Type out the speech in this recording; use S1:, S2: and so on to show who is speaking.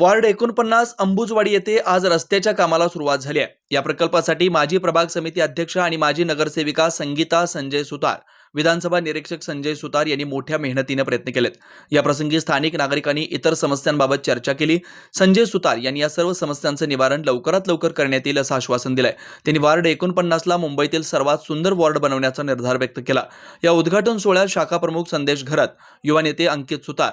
S1: Ward एकोणपन्नास अंबुजवाडी येथे आज रस्त्याच्या कामाला सुरुवात झाली आहे. या प्रकल्पासाठी माजी प्रभाग समिती अध्यक्ष आणि माजी नगरसेविका संगीता संजय सुतार विधानसभा निरीक्षक संजय सुतार यांनी मोठ्या मेहनतीने प्रयत्न केलेत. या प्रसंगी स्थानिक नागरिकांनी इतर समस्यांबाबत चर्चा केली. संजय सुतार यांनी या सर्व समस्यांचं निवारण लवकरात लवकर करण्यात येईल असं आश्वासन दिलंय. त्यांनी वार्ड एकोणपन्नासला मुंबईतील सर्वात सुंदर वॉर्ड बनवण्याचा निर्धार व्यक्त केला. या उद्घाटन सोहळ्यात शाखा प्रमुख संदेश घरत युवा नेते अंकित सुतार